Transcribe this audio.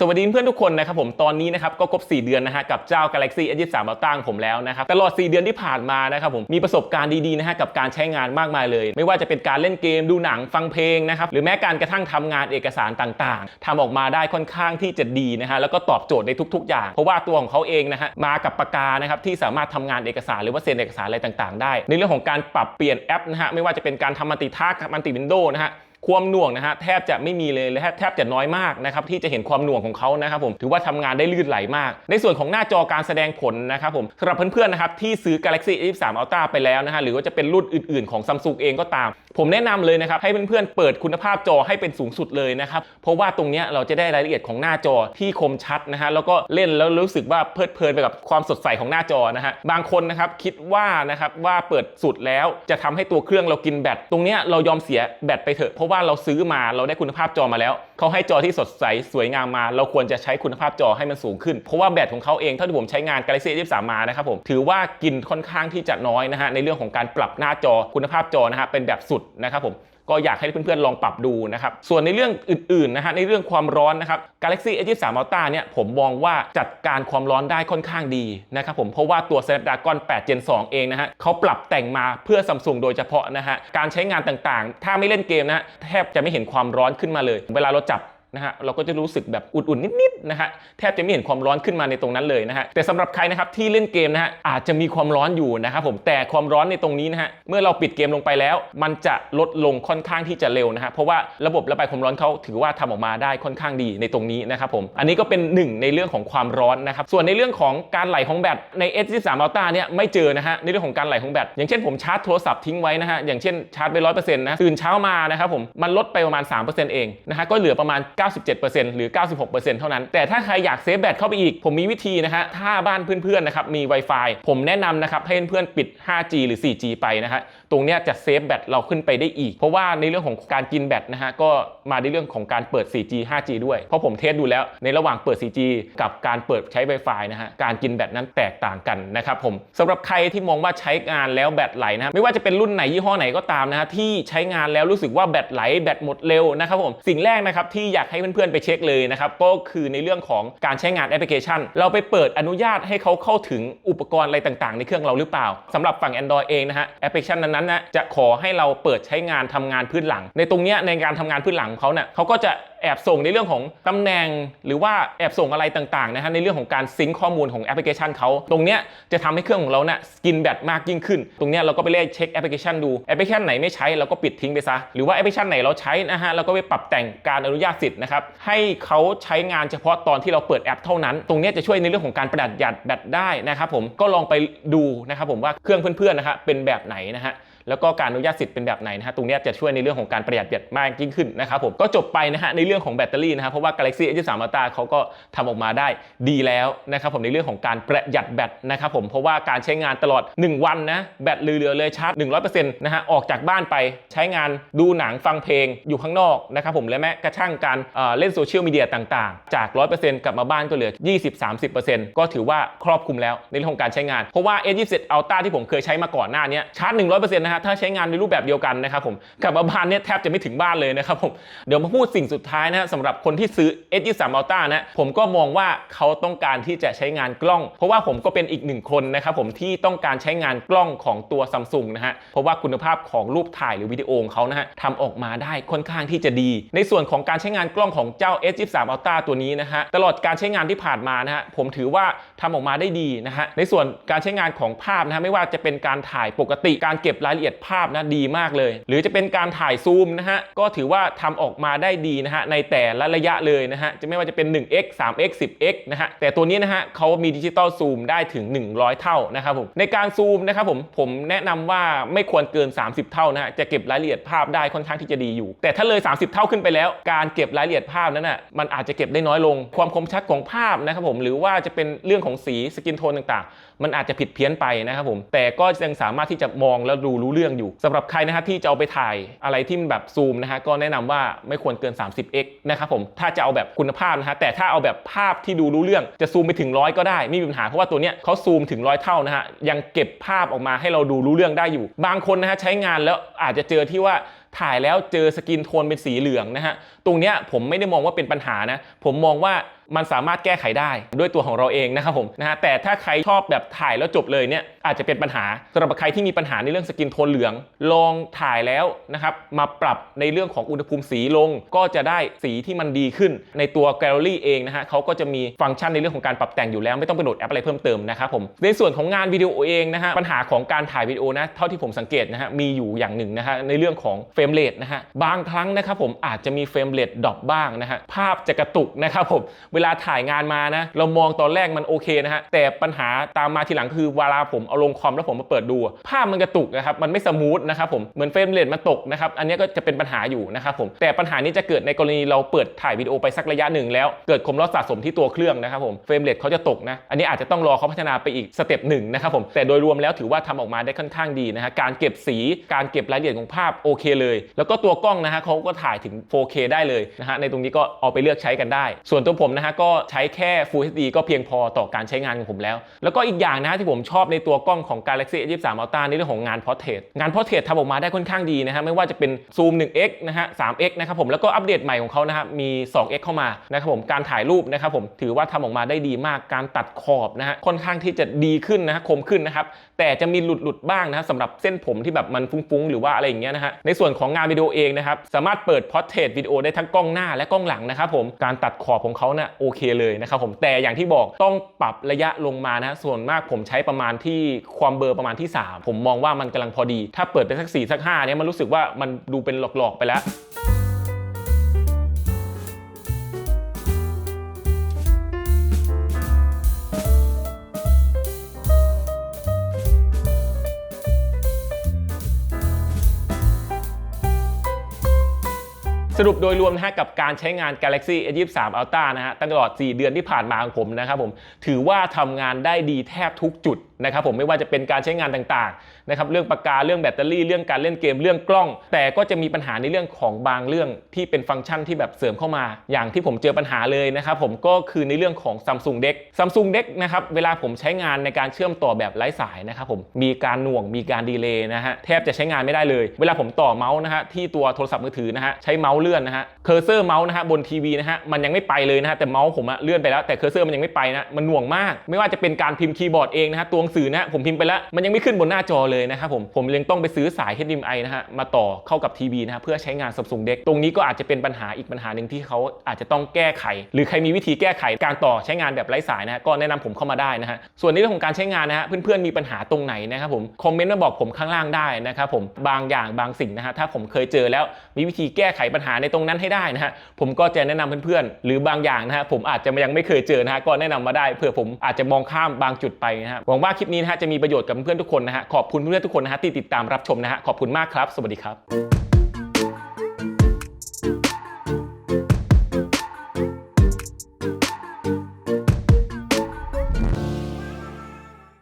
สวัสดีเพื่อนทุกคนนะครับผมตอนนี้นะครับก็ครบ 4 เดือนนะฮะกับเจ้า Galaxy S23 Ultra ของผมแล้วนะครับตลอด 4 เดือนที่ผ่านมานะครับผมมีประสบการณ์ดีๆนะฮะกับการใช้งานมากมายเลย ไม่ว่าจะเป็นการเล่นเกมดูหนังฟังเพลงนะครับหรือแม้การกระทั่งทำงานเอกสารต่างๆทำออกมาได้ค่อนข้างที่จะดีนะฮะแล้วก็ตอบโจทย์ในทุก ๆ อย่าง เพราะว่าตัวของเขาเองนะฮะมากับปากกานะครับที่สามารถทำงานเอกสารหรือว่าเซ็นเอกสารอะไรต่างๆ ได้ ในเรื่องของการปรับเปลี่ยนแอปนะฮะไม่ว่าจะเป็นการทำมัลติทัสมัลติวินโดว์นะฮะ ความหน่วงนะฮะแทบจะไม่มีเลยและแทบจะน้อยมากนะครับที่จะเห็นความหน่วงของเขานะครับผมถือว่าทำงานได้ลื่นไหลมาก ในส่วนของหน้าจอการแสดงผลนะครับผมสำหรับเพื่อนๆนะครับที่ซื้อ Galaxy S23 Ultra ไปแล้วนะฮะหรือว่าจะเป็นรุ่นอื่นๆของ Samsung เองก็ตาม ผมแนะนำเลยนะครับให้เพื่อนๆเปิดคุณภาพจอให้เป็นสูงสุดเลยนะครับเพราะว่าตรงนี้เราจะได้รายละเอียดของหน้าจอที่คมชัดนะฮะแล้วก็เล่นแล้วรู้สึกว่าเพลิดเพลินไปกับความสดใสของหน้าจอนะฮะบางคนนะครับคิดว่านะครับว่าเปิดสุดแล้วจะทำให้ตัวเครื่องเรากินแบตตรงนี้เรายอมเสียแบตไปเถอะเพราะว่าเราซื้อมาเราได้คุณภาพจอมาแล้วเขาให้จอที่สดใสสวยงามมา เราควรจะใช้คุณภาพจอให้มันสูงขึ้น เพราะว่าแบตของเขาเองเท่าที่ผมใช้งาน Galaxy S23 มานะครับผมถือว่ากินค่อนข้างที่จะน้อยนะฮะในเรื่องของการปรับหน้าจอคุณภาพจอนะฮะเป็นแบบสุดนะครับผม ก็อยากให้เพื่อนๆลองปรับดูนะครับ ส่วนในเรื่องอื่นๆนะฮะในเรื่องความร้อนนะครับ Galaxy S23 Ultra เนี่ยผมมองว่าจัดการความร้อนได้ค่อนข้างดีนะครับผมเพราะว่าตัว Snapdragon 8 Gen 2 เองนะฮะเขาปรับแต่งมาเพื่อ Samsung โดยเฉพาะนะฮะการใช้งานต่างๆ ถ้าไม่เล่นเกมนะฮะแทบจะไม่เห็นความร้อนขึ้นมาเลย เวลาเราจับ นะฮะเราก็จะรู้สึกแบบอุ่นๆนิดๆนะฮะแทบจะไม่เห็นความร้อนขึ้นมาในตรงนั้นเลยนะฮะแต่สำหรับใครนะครับที่เล่นเกมนะฮะอาจจะมีความร้อนอยู่นะครับผมแต่ความร้อนในตรงนี้นะฮะเมื่อเราปิดเกมลงไปแล้ว มันจะลดลงค่อนข้างที่จะเร็วนะฮะเพราะว่าระบบระบายความร้อนเขาถือว่าทำออกมาได้ค่อนข้างดีในตรงนี้นะครับผมอันนี้ก็เป็นหนึ่งในเรื่องของความร้อนนะครับส่วนในเรื่องของการไหลของแบตใน S23 Ultra เนี่ยไม่เจอนะฮะในเรื่องของการไหลของแบตอย่างเช่นผมชาร์จโทรศัพท์ทิ้งไว้นะฮะอย่างเช่นชาร์จไป100%นะตื่นเช้ามานะครับผมมันลดไปประมาณ3%เองนะฮะก็เหลือประมาณ97%หรือ 96%เท่านั้น แต่ถ้าใครอยากเซฟแบตเข้าไปอีก ผมมีวิธีนะฮะ ถ้าบ้านเพื่อนๆนะครับมี Wi-Fi ผมแนะนำนะครับให้เพื่อนๆปิด 5G หรือ 4G ไปนะฮะ ตรงเนี้ยจะเซฟแบตเราขึ้นไปได้อีก เพราะว่าในเรื่องของการกินแบตนะฮะก็มาในเรื่องของการเปิด 4G 5G ด้วย เพราะผมเทสดูแล้วในระหว่างเปิด 4G กับการเปิดใช้ Wi-Fi นะฮะ การกินแบตนั้นแตกต่างกันนะครับผมสำหรับใครที่มองว่าใช้งานแล้วแบตไหลนะฮะไม่ว่าจะเป็นรุ่นไหนยี่ห้อไหนก็ตามนะฮะที่ใช้งานแล้วรู้สึกว่าแบตไหลแบตหมดเร็วนะครับผมสิ่งแรกนะครับที่อยากให้เพื่อนๆไปเช็คเลยนะครับก็คือในเรื่องของการใช้งานแอปพลิเคชัน เราไปเปิดอนุญาตให้เขาเข้าถึงอุปกรณ์อะไรต่างๆ ในเครื่องเราหรือเปล่าสำหรับฝั่ง Android เองนะฮะแอปพลิเคชันนั้นๆนะจะขอให้เราเปิดใช้งานทำงานพื้นหลัง ในตรงเนี้ยในการทำงานพื้นหลังของเขาเนะ่ยเขาก็จะแอบส่งในเรื่องของตำแหน่ง หรือว่าแอบส่งอะไรต่างๆนะฮะในเรื่องของการซิงค์ข้อมูลของแอปพลิเคชันเขาตรงเนี้ยจะทำให้เครื่องของเราเนะ่ยกินแบตมากยิ่งขึ้น ตรงเนี้ยเราก็ไปเล่เช็คแอปพลิเคชันดูแอปพลิเคชันไหนไม่ใช้เราก็ปิดทิ้งไปซะหรือว่าแอปพลิเคชันไหนเราใช้นะฮะเราก็ไปปรับแต่งการอนุญาตสิทธิ์นะครับให้เขาใช้งานเฉพาะตอนที่เราเปิดแอปเท่านั้น ตรงเนี้ยจะช่วยในเรื่องของการประหยัดหยัดแบตได้นะครับผมก็ลองไปดูนะครับผมว่าเครื่องเพื่อนๆนะฮะเป็นแบบไหนนะฮะ แล้วก็การอนุญาตสิทธิ์เป็นแบบไหนนะฮะตรงนี้จะช่วยในเรื่องของการประหยัดแบตมากยิ่งขึ้นนะครับผมก็จบไปนะฮะในเรื่องของแบตเตอรี่นะครับเพราะว่า Galaxy S23 Ultra เขาก็ทำออกมาได้ดีแล้วนะครับผมในเรื่องของการประหยัดแบตนะครับผมเพราะว่าการใช้งานตลอด 1 วันนะแบตเหลือเลยชาร์จ 100%นะฮะออกจากบ้านไปใช้งานดูหนังฟังเพลงอยู่ข้างนอกนะครับผมและแม้กระทั่งการเเล่นโซเชียลมีเดียต่างๆ จาก 100%กลับมาบ้านก็เหลือ 20-30%ก็ถือว่าครอบคลุมแล้วในเรื่องของการใช้งานเพราะว่า S27 Ultra ที่ผมเคยใช้มาก่อนหน้านี้ชาร์จ 100%นะฮะถ้าใช้งานในรูปแบบเดียวกันนะครับผมกลับมาบ้านเนี่ยแทบจะไม่ถึงบ้านเลยนะครับผมเดี๋ยวมาพูดสิ่งสุดท้ายนะฮะสำหรับคนที่ซื้อ S23 Ultra นะผมก็มองว่าเขาต้องการที่จะใช้งานกล้อง เพราะว่าผมก็เป็นอีกหนึ่งคนนะครับผมที่ต้องการใช้งานกล้องของตัว Samsung นะฮะเพราะว่าคุณภาพของรูปถ่ายหรือวิดีโอของเขานะฮะทำออกมาได้ค่อนข้างที่จะดี ในส่วนของการใช้งานกล้องของเจ้า S23 Ultra ตัวนี้นะฮะตลอดการใช้งานที่ผ่านมานะฮะผมถือว่าทำออกมาได้ดีนะฮะในส่วนการใช้งานของภาพนะฮะไม่ว่าจะเป็นการถ่ายปกติการเก็บรายละเอียดยดภาพนะดีมากเลย หรือจะเป็นการถ่ายซูมนะฮะก็ถือว่าทำออกมาได้ดีนะฮะในแต่ละระยะเลยนะฮะจะไม่ว่าจะเป็น 1x 3x 10x นะฮะแต่ตัวนี้นะฮะเขามีดิจิตอลซูมได้ถึง 100 เท่านะครับผมในการซูมนะครับผมผมแนะนำว่าไม่ควรเกิน 30 เท่านะฮะจะเก็บรายละเอียดภาพได้ค่อนข้างที่จะดีอยู่ แต่ถ้าเลย 30 เท่าขึ้นไปแล้ว การเก็บรายละเอียดภาพนั้นน่ะมันอาจจะเก็บได้น้อยลง ความคมชัดของภาพนะครับผมหรือว่าจะเป็นเรื่องของสีสกินโทนต่างๆ มันอาจจะผิดเพี้ยนไปนะครับผมแต่ก็ยังสามารถที่จะมองแล้วดูรู้เรื่องอยู่สำหรับใครนะฮะที่จะเอาไปถ่ายอะไรที่มันแบบซูมนะฮะก็แนะนำว่าไม่ควรเกิน 30x นะครับผมถ้าจะเอาแบบคุณภาพนะฮะแต่ถ้าเอาแบบภาพที่ดูรู้เรื่องจะซูมไปถึงร้อยก็ได้ไม่มีปัญหาเพราะว่าตัวเนี้ยเขาซูมถึงร้อยเท่านะฮะยังเก็บภาพออกมาให้เราดูรู้เรื่องได้อยู่ บางคนนะฮะใช้งานแล้วอาจจะเจอที่ว่าถ่ายแล้วเจอสกินโทนเป็นสีเหลืองนะฮะตรงเนี้ยผมไม่ได้มองว่าเป็นปัญหานะผมมองว่า มันสามารถแก้ไขได้ด้วยตัวของเราเองนะครับผมนะฮะแต่ถ้าใครชอบแบบถ่ายแล้วจบเลยเนี่ยอาจจะเป็นปัญหาสำหรับใครที่มีปัญหาในเรื่องสกินโทนเหลือง ลองถ่ายแล้วนะครับมาปรับในเรื่องของอุณหภูมิสีลง ก็จะได้สีที่มันดีขึ้น ในตัวแกลเลอรี่เองนะฮะเขาก็จะมีฟังก์ชันในเรื่องของการปรับแต่งอยู่แล้วไม่ต้องไปโหลดแอปอะไรเพิ่มเติมนะครับผมในส่วนของงานวิดีโอเองนะฮะปัญหาของการถ่ายวิดีโอนะเท่าที่ผมสังเกตนะฮะมีอยู่อย่างหนึ่งนะฮะในเรื่องของเฟรมเรทนะฮะบางครั้งนะครับผมอาจจะมีเฟรมเรทดรอปบ้างนะฮะภาพจะกระตุกนะครับผมเวลาถ่ายงานมานะ เรามองตอนแรกมันโอเคนะฮะ แต่ปัญหาตามมาทีหลังคือเวลาผมเอาลงคอมแล้วผมมาเปิดดู ภาพมันกระตุกนะครับ มันไม่สมูทนะครับผม เหมือนเฟรมเรทมันตกนะครับ อันนี้ก็จะเป็นปัญหาอยู่นะครับผม แต่ปัญหานี้จะเกิดในกรณีเราเปิดถ่ายวิดีโอไปสักระยะหนึ่งแล้ว เกิดความร้อนสะสมที่ตัวเครื่องนะครับผม เฟรมเรทเขาจะตกนะ อันนี้อาจจะต้องรอเขาพัฒนาไปอีกสเต็ปหนึ่งนะครับผม แต่โดยรวมแล้วถือว่าทำออกมาได้ค่อนข้างดีนะฮะ การเก็บสี การเก็บรายละเอียดของภาพโอเคเลย แล้วก็ตัวกล้องนะฮะเขาก็ถ่ายถึง 4K ได้เลยนะฮะ ในตรงนี้ก็เอาไปเลือกใช้กันได้ ส่วนตัวผมนะฮะก็ใช้แค่ Full HD ก็เพียงพอต่อการใช้งานของผมแล้ว แล้วก็อีกอย่างนะที่ผมชอบในตัวกล้องของ Galaxy S23 Ultra ในเรื่องของงาน Portrait งาน Portrait ทำออกมาได้ค่อนข้างดีนะฮะไม่ว่าจะเป็นซูม 1x นะฮะ 3x นะครับผมแล้วก็อัปเดตใหม่ของเขานะครับมี 2x เข้ามานะครับผมการถ่ายรูปนะครับผมถือว่าทำออกมาได้ดีมากการตัดขอบนะฮะค่อนข้างที่จะดีขึ้นนะฮะคมขึ้นนะครับแต่จะมีหลุดหลุดๆบ้างนะฮะสำหรับเส้นผมที่แบบมันฟุ้งๆ หรือว่าอะไรอย่างเงี้ยนะฮะในส่วนของงานวิดีโอเองนะครับสามารถเปิด Portrait วิดีโอได้ทั้งกล้องหน้าและกล้องหลังนะครับผมการตัดขอบของเขาเนี่ยโอเคเลยนะครับผมแต่อย่างที่บอกต้องปรับระยะลงมานะส่วนมากผมใช้ประมาณที่ความเบอร์ประมาณที่ 3 ผมมองว่ามันกำลังพอดี ถ้าเปิดไปสัก4สัก5เนี่ยมันรู้สึกว่ามันดูเป็นหลอกๆไปแล้ว สรุปโดยรวมนะฮะกับการใช้งาน Galaxy S23 Ultra นะฮะตลอด 4 เดือนที่ผ่านมาของผมนะครับผมถือว่าทำงานได้ดีแทบทุกจุดนะครับผมไม่ว่าจะเป็นการใช้งานต่างๆนะครับเรื่องปากกาเรื่องแบตเตอรี่เรื่องการเล่นเกมเรื่องกล้อง แต่ก็จะมีปัญหาในเรื่องของบางเรื่องที่เป็นฟังก์ชันที่แบบเสริมเข้ามา อย่างที่ผมเจอปัญหาเลยนะครับผมก็คือในเรื่องของ Samsung Deck Samsung Deck นะครับเวลาผมใช้งานในการเชื่อมต่อแบบไร้สายนะครับผมมีการหน่วงมีการดีเลย์นะฮะแทบจะใช้งานไม่ได้เลย เวลาผมต่อเมาส์นะฮะที่ตัวโทรศัพท์มือถือนะฮะใช้เมาส์เลื่อนนะฮะเคอร์เซอร์เมาส์นะฮะบนทีวีนะฮะมันยังไม่ไปเลยนะฮะแต่เมาส์ผมอะเลื่อนไปแล้วแต่เคอร์เซอร์มันยังไม่ไปนะมันหน่วงมาก ไม่ว่าจะเป็นการพิมพ์คีย์บอร์ดเองนะฮะตัวงสือนะผมพิมพ์ไปแล้ว มันยังไม่ขึ้นบนหน้าจอเลยนะครับผมผมเลยต้องไปซื้อสาย HDMI นะฮะมาต่อเข้ากับทีวีนะฮะเพื่อใช้งาน Samsung Deck ตรงนี้ก็อาจจะเป็นปัญหาอีกปัญหาหนึ่งที่เขาอาจจะต้องแก้ไข หรือใครมีวิธีแก้ไขการต่อใช้งานแบบไร้สายนะฮะก็แนะนำผมเข้ามาได้นะฮะส่วนในเรื่องของการใช้งานนะฮะเพื่อนๆมีปัญหาตรงไหนนะครับผมคอมเมนต์มาบอกผมข้างล่างได้นะครับผมบางอย่างบางสิ่งนะฮะถ้าผมเคยเจอแล้วมีวิธีแก้ไขปัญหาในตรงนั้นให้ได้นะฮะผมก็จะแนะนำเพื่อนๆหรือบางอย่างนะฮะผมอาจจะยังไม่เคยเจอนะฮะก็แนะนำมาได้เผื่อผมอาจจะมองข้ามบางจุดไปนะฮะหวังว่าคลิปนี้นะฮะจะมีประโยชน์กับเพื่อนทุกคนนะฮะขอบคุณเพื่อนทุกคนนะฮะที่ติดตามรับชมนะฮะขอบคุณมากครับ สวัสดีครับ